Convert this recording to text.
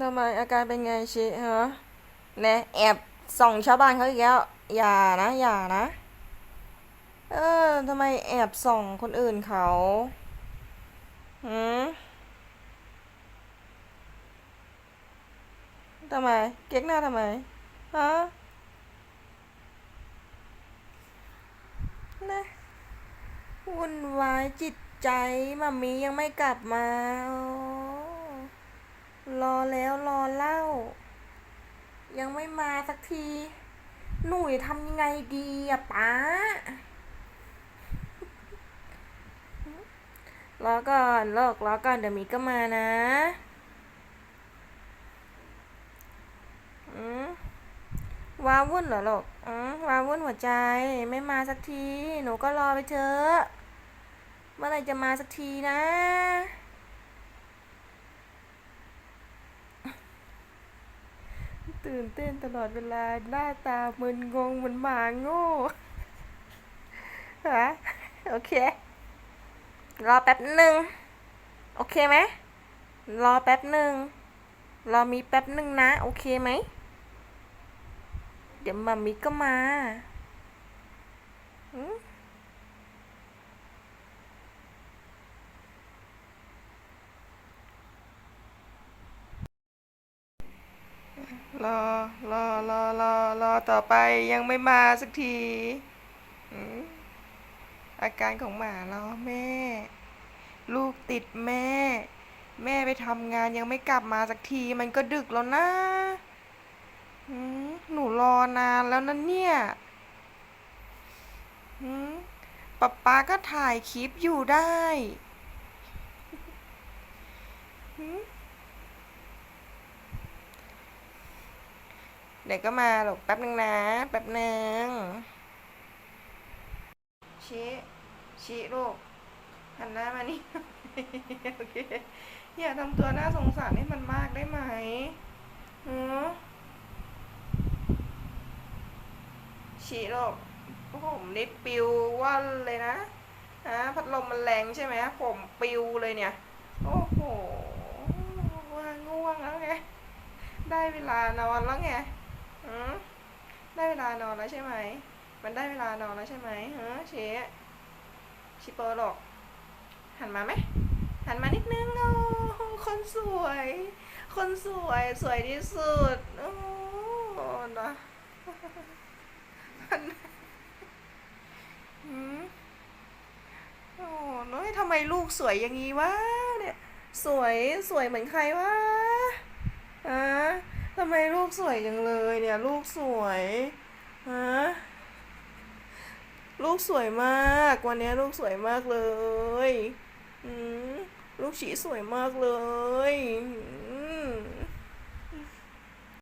ทำไมอาการเป็นไงชิฮะนะแอบส่องชาวบ้านเขาอีกแล้ว อย่านะ อย่านะ เออทำไมแอบส่องคนอื่นเขาหืมทำไม เก๊กหน้าทำไม ฮะนะวุ่นวายจิตใจมัมมี่ยังไม่กลับมา รอแล้วรอเล่า ยังไม่มาสักที หนุ่ยทำยังไงดีอะป๊ารอก่อนเลิกรอก่อนเดี๋ยวมีก็มานะอืมว้าวุ่นเหรอลูกอืมว้าวุ่นหัวใจไม่มาสักที หนูก็รอไปเถอะ เมื่อไรจะมาสักทีนะ ตื่นเต้นตลอดเวลาหน้าตามึนงงเหมือนหมาโง่ฮะโอเค รอแป๊บหนึ่งโอเคไหมรอแป๊บหนึ่งรอมีแป๊บหนึ่งนะ โอเคไหม เดี๋ยวมัมมี่ก็มาอืม รอรอรอรอรอต่อไปยังไม่มาสักทีอืมอาการของหมารอแม่ ลูกติดแม่ แม่ไปทำงานยังไม่กลับมาสักทีมันก็ดึกแล้วนะอืมหนูรอนานแล้วนะเนี่ยอืมป๊าป๊าก็ถ่ายคลิปอยู่ได้หืม เดี๋ยวก็มาหรอกแป๊บนึงนะแป๊บนึงชี้ชี้ลูกหันหน้ามานี่โอเคอย่าทำตัวน่าสงสารให้มันมากได้ไหมเออฉีโลกผมนี่ปิวว่อนเลยนะฮะพัดลมมันแรงใช่ไหมผมปิวเลยเนี่ย โอ้โหง่วงแล้วไงได้เวลานอนแล้วไง อืมได้เวลานอนแล้วใช่ไหม มันได้เวลานอนแล้วใช่ไหมเฮะเชชิเปอร์หรอกหันมาไหม หันมานิดนึงโอ้คนสวย คนสวย สวยที่สุด โอ้นะหันหืมโอ้น้อยทำไมลูกสวยอย่างนี้วะเนี่ย สวย สวยเหมือนใครวะฮะ ทำไมลูกสวยจังเลยเนี่ย ลูกสวยฮะลูกสวยมาก วันนี้ลูกสวยมากเลยอืมลูกฉีสวยมากเลยอืม